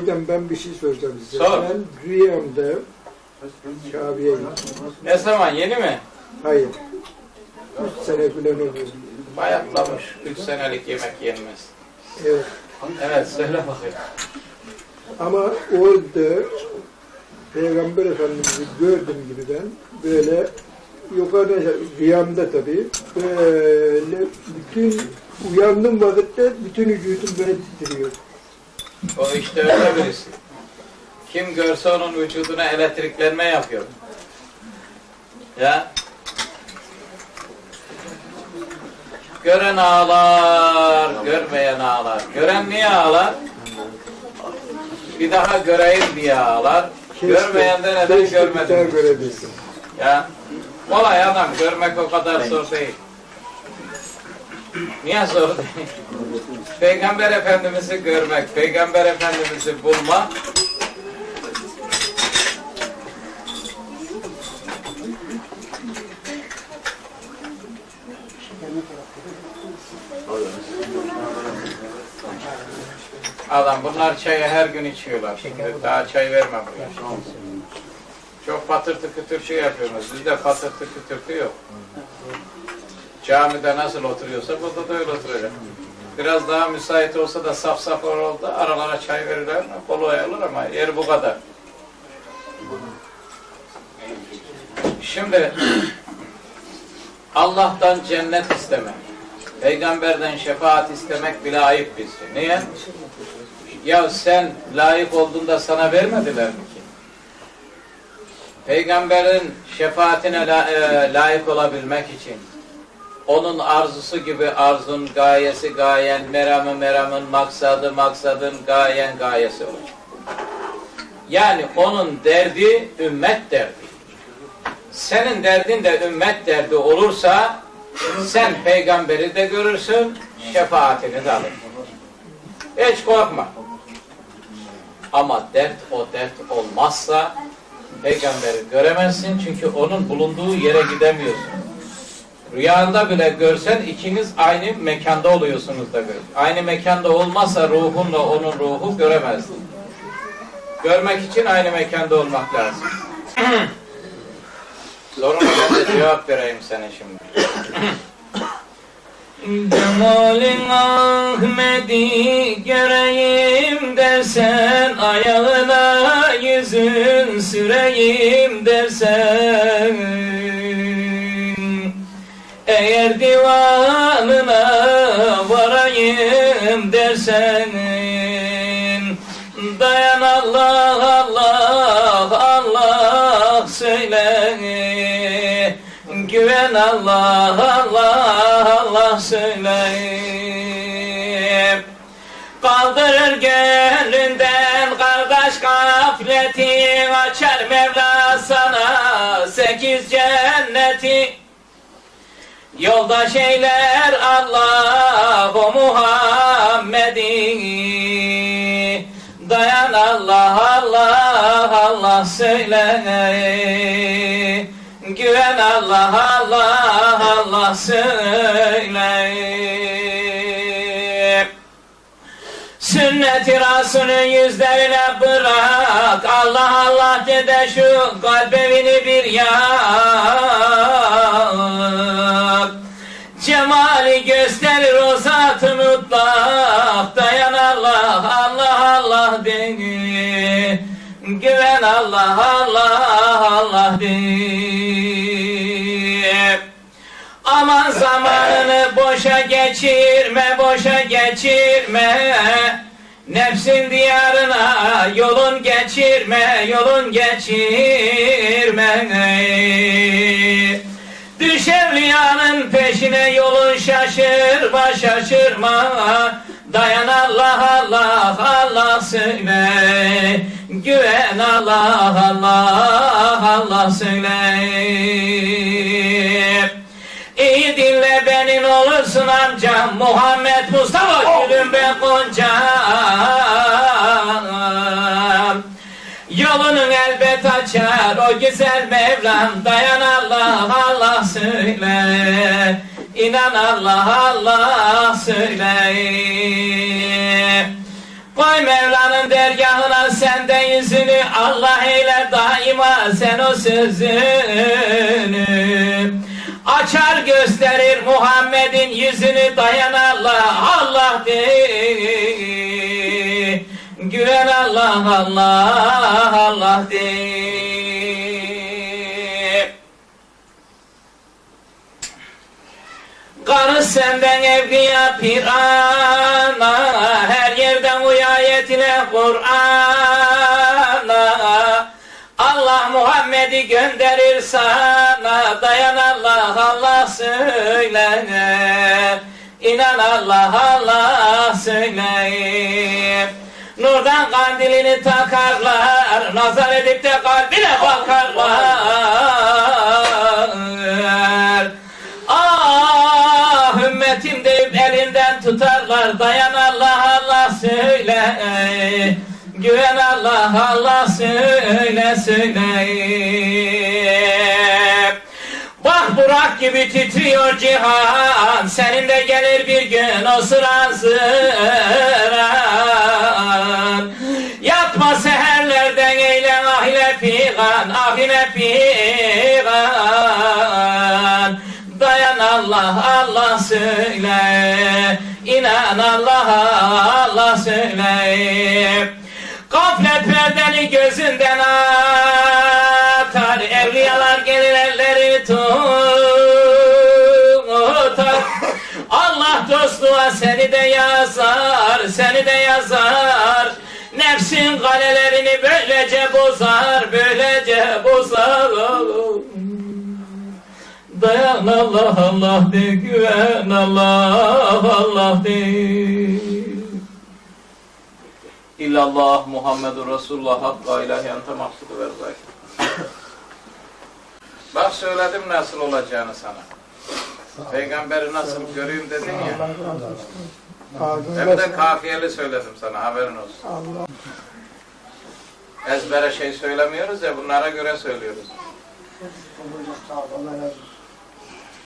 Hocam ben bir şey soracağım size. Sor. Ben rüyamda Kabe'ye gittim. Ne zaman yeni mi? Hayır. Üç sene falan oluyor. Bayatlamış. Üç senelik yemek yenmez. Evet. Evet söyle bakayım. Ama orada Peygamber Efendimiz'i gördüm gibi ben böyle yukarıda rüyamda tabii böyle bütün uyandım vakitte bütün vücudum böyle titriyor. O işte öyle birisi. Kim görse onun vücuduna elektriklenme yapıyor. Ya. Gören ağlar, görmeyen ağlar. Gören niye ağlar? Bir daha göreyim diye ağlar. Görmeyen de neden görmedim? Ya. Kolay adam, görmek o kadar zor değil. Niye zor değil? Peygamber Efendimiz'i görmek, Peygamber Efendimiz'i bulmak Adam bunlar çayı her gün içiyorlar. Şimdi daha çay verme buraya. Çok patırtı kütürtü yapıyorsunuz. Bizde patırtı kütürtü yok. Camide nasıl oturuyorsa burada da öyle oturacak. Biraz daha müsait olsa da saf saf oldu. Aralara çay verirler? Kolay olur ama yer bu kadar. Şimdi Allah'tan cennet istemek, peygamberden şefaat istemek bile ayıp bizce. Niye? Ya sen layık olduğunda sana vermediler mi ki? Peygamberin şefaatine e, layık olabilmek için onun arzusu gibi arzun, gayesi gayen, meramı meramın, maksadı maksadın, gayen gayesi olacak. Yani onun derdi ümmet derdi. Senin derdin de ümmet derdi olursa sen peygamberi de görürsün, şefaatini de alırsın. Hiç korkma. Ama dert o dert olmazsa peygamberi göremezsin çünkü onun bulunduğu yere gidemiyorsun. Rüyanda bile görsen ikiniz aynı mekanda oluyorsunuz da gör. Aynı mekanda olmazsa ruhunla onun ruhu göremezdin. Görmek için aynı mekanda olmak lazım. Soruna ben de cevap vereyim sana şimdi. Cemalin Ahmet'i göreyim dersen Ayağına yüzün süreyim dersen Eğer divanına varayım dersen Dayan Allah Allah Allah söyle Güven Allah Allah Allah söyle Kaldırır gönlünden kardeş gafleti Açar Mevla sana sekiz cenneti Yoldaş eyler Allah o Muhammed'i. Dayan Allah Allah Allah söyle. Güven Allah Allah Allah söyle Sünnet-i Rasulü yüzlerine bırak. Allah Allah de de şu kalp evini bir yak. Cemali gösterir o zat-ı mutlak. Dayan Allah Allah Allah de Güven Allah Allah Allah de Aman zamanını boşa geçirme, boşa geçirme. Nefsin diyarına yolun geçirme, yolun geçirme. Düş evliyanın peşine yolun şaşırma, şaşırma. Dayan Allah Allah Allah söyle. Güven Allah Allah Allah söyle. İyi dinle benim olursun amcam Muhammed Mustafa gülüm be koncam açar o güzel Mevlam Dayan Allah Allah söyle. İnan Allah Allah söyle. Koy Mevla'nın dergahına Allah eyle daima sen o sözünü. Açar gösterir Muhammed'in yüzünü dayan Allah Allah de. Güven Allah Allah Allah de senden evliya pirana Her yerden uy ayetine Kur'an'a. Allah Muhammed'i gönderir sana Dayan Allah Allah söyle İnan Allah Allah söyle Nurdan kandilini takarlar Nazar edip de kalbine Güven Allah Allah söyle söyle. Bak Burak gibi titriyor cihan Senin de gelir bir gün o sıra zıran. Yatma seherlerden eyle ahile figan Ahile figan. Dayan Allah Allah söyle İnan Allah Allah söyle Gaflet perdeni gözünden atar. Evliyalar gelir elleri tutar. Allah dostluğa seni de yazar Seni de yazar. Nefsin kalelerini böylece bozar Böylece bozar. Dayan Allah Allah de güven Allah Allah de İllallah Muhammedur Resulullah Hakka ilahi ente mahsudu ver zayıf. Bak söyledim nasıl olacağını sana. Peygamberi nasıl göreyim dedin ya. Hem de kafiyeli söyledim sana haberin olsun. Ezbere şey söylemiyoruz ya bunlara göre söylüyoruz.